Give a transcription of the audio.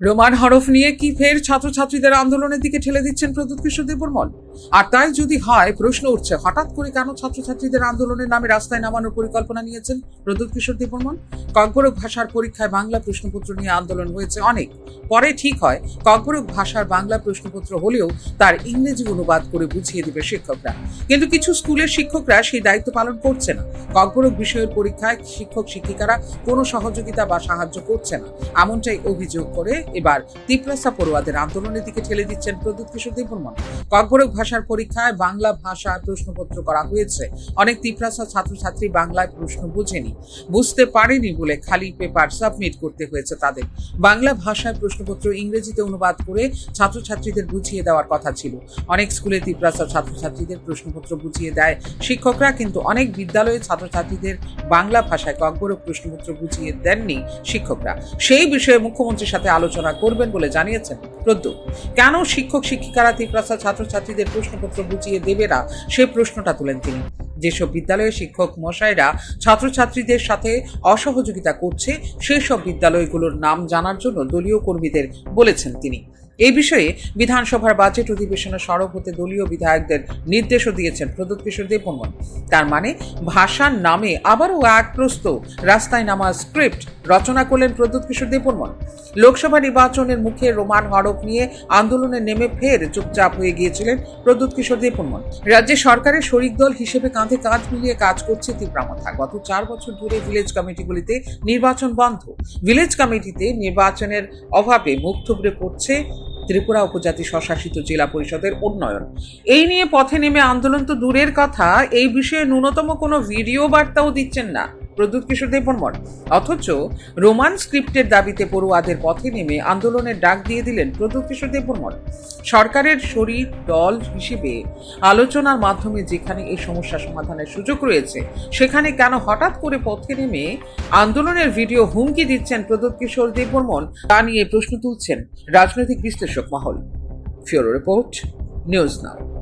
Roman হরফ নিয়ে কি ফের ছাত্রছাত্রীদের আন্দোলনের দিকে ঠেলে দিচ্ছেন প্রদ্যুৎ কিশোর দেববর্মন? আর তাই যদি হয়, প্রশ্ন উঠছে, হঠাৎ করে কেন ছাত্রছাত্রীদের আন্দোলনের নামে রাস্তায় নামানোর পরিকল্পনা নিয়েছেন প্রদ্যুৎ কিশোর দেববর্মন? কর্করক ভাষার পরীক্ষায় বাংলা প্রশ্নপত্র নিয়ে আন্দোলন হয়েছে অনেক। পরে ঠিক হয় কর্করক ভাষার বাংলা প্রশ্নপত্র হলেও তার ইংরেজি অনুবাদ করে বুঝিয়ে দেবে শিক্ষকরা। কিন্তু কিছু স্কুলের শিক্ষকরা সেই দায়িত্ব পালন করছে না। কর্করক বিষয়ের পরীক্ষায় শিক্ষক শিক্ষিকারা কোনো সহযোগিতা বা সাহায্য করছে না। এমনটাই অভিযোগ করে এবার তিপ্রাসা পড়ুয়াদের আন্দোলনের দিকে ঠেলে দিচ্ছেন প্রদ্যুৎ কিশোর দেববর্মন। কর্করক ভাষার পরীক্ষায় বাংলা ভাষায় প্রশ্নপত্র করা হয়েছে। অনেক তিপ্রাসা ছাত্রছাত্রী বাংলায় প্রশ্ন বুঝেনি। বুঝতে পারেনি বলে খালি পেপার সাবমিট করতে হয়েছে তাদের। বাংলা ভাষায় প্রশ্নপত্র ইংরেজিতে অনুবাদ করে ছাত্রছাত্রীদের বুঝিয়ে দেওয়ার কথা ছিল। অনেক স্কুলে তিপ্রাসা ছাত্রছাত্রীদের প্রশ্নপত্র বুঝিয়ে দেয় শিক্ষকরা, কিন্তু অনেক বিদ্যালয়ে ছাত্রছাত্রীদের বাংলা ভাষায় ককবরক প্রশ্নপত্র বুঝিয়ে দেননি শিক্ষকরা। সেই বিষয়ে মুখ্যমন্ত্রীর সাথে আলোচনা করবেন বলে জানিয়েছেন। প্রদ্যুৎ, কেন শিক্ষক, শিক্ষিকারা তিপ্রাসা ছাত্রছাত্রীদের প্রশ্নপত্র বুঝিয়ে দেবে না? সে প্রশ্নটা তুলেন তিনি। যেসব বিদ্যালয়ে শিক্ষক মশাইরা ছাত্রছাত্রীদের সাথে অসহযোগিতা করছে, সেসব বিদ্যালয়গুলোর নাম জানার জন্য দলীয় কর্মীদের বলেছেন তিনি। এই বিষয়ে বিধানসভার বাজেট অধিবেশনে সরব হতে দলীয় বিধায়কদের নির্দেশও দিয়েছেন প্রদ্যুৎ কিশোর দেববর্মন। তার মানে ভাষার নামে আবারও এক প্রস্ত রাস্তায় নামা স্ক্রিপ্ট রচনা করলেন প্রদ্যুৎ কিশোর দেববর্মন। লোকসভা নির্বাচনের মুখে রোমান হরফ নিয়ে আন্দোলনে নেমে ফের চুপচাপ হয়ে গিয়েছিলেন প্রদ্যুৎ কিশোর দেববর্মন। রাজ্যে সরকারের শরিক দল হিসেবে কাঁধে কাঁধ মিলিয়ে কাজ করছে তীব্রামথা গত চার বছর ধরে ভিলেজ কমিটিগুলিতে নির্বাচন বন্ধ। ভিলেজ কমিটিতে নির্বাচনের অভাবে মুখ থুবড়ে পড়ছে ত্রিপুরা উপজাতি স্বশাসিত জেলা পরিষদের উন্নয়ন। এই নিয়ে পথে নেমে আন্দোলন তো দূরের কথা, এই বিষয়ে ন্যূনতম কোনো ভিডিও বার্তাও দিচ্ছেন না। প্রদ্যুৎ কিশোর দেববর্মন। অথচ রোমান স্ক্রিপ্টের দাবিতে পড়ুয়াদের পথে নেমে আন্দোলনের ডাক দিয়ে দিলেন প্রদ্যুৎ কিশোর দেববর্মন। সরকারের শরীর দল হিসেবে আলোচনার মাধ্যমে যেখানে এই সমস্যা সমাধানের সুযোগ রয়েছে, সেখানে কেন হঠাৎ করে পথে নেমে আন্দোলনের ভিডিও হুমকি দিচ্ছেন প্রদ্যুৎ কিশোর দেববর্মন, তা নিয়ে প্রশ্ন তুলছেন রাজনৈতিক বিশ্লেষক মহল। ফিওরো রিপোর্ট, নিউজ নাও।